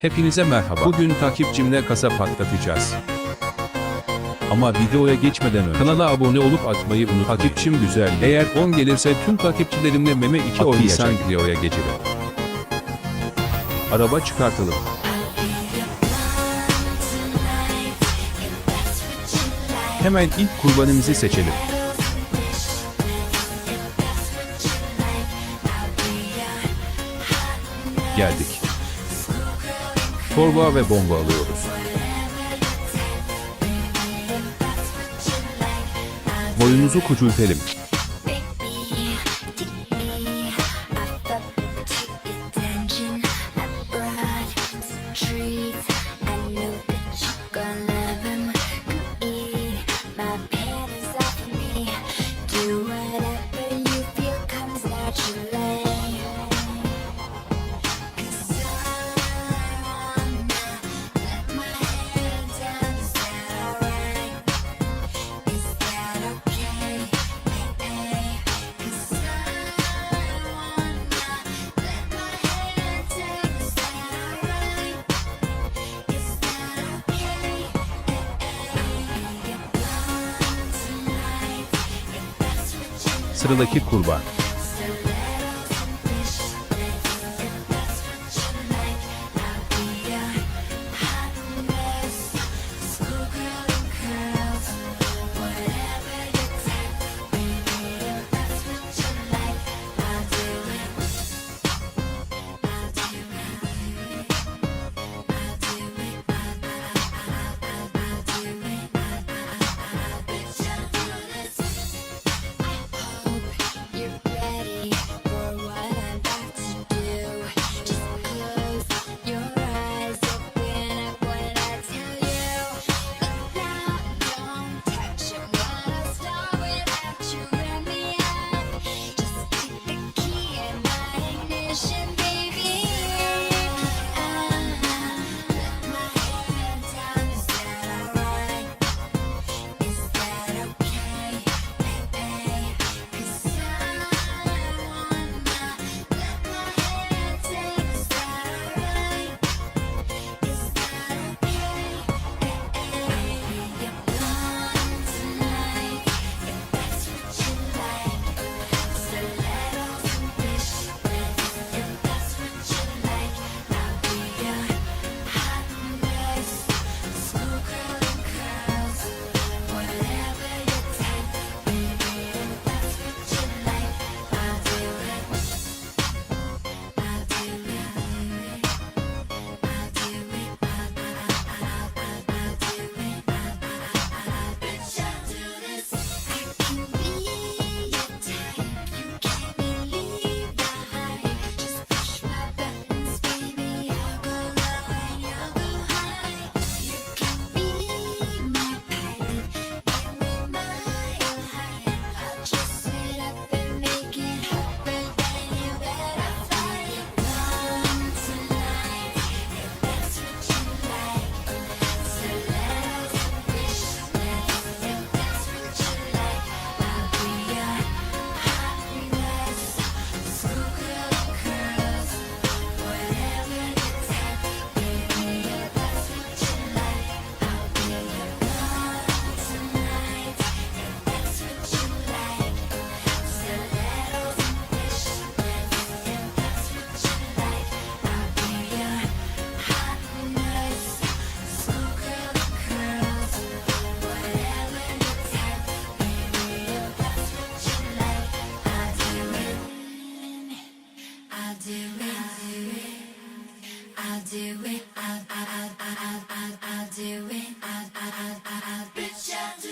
Hepinize merhaba. Bugün takipçimle kasa patlatacağız. Ama videoya geçmeden önce kanala abone olup atmayı unutmayın. Takipçim güzel. Eğer 10 gelirse tüm takipçilerimle meme 2 oynayacağım. videoya geçelim. Araba çıkartalım. Hemen ilk kurbanımızı seçelim. Geldik torba ve bomba alıyoruz. Boyunuzu küçültelim. Sıradaki kurban.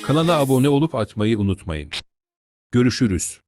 Kanala abone olup atmayı unutmayın. Görüşürüz.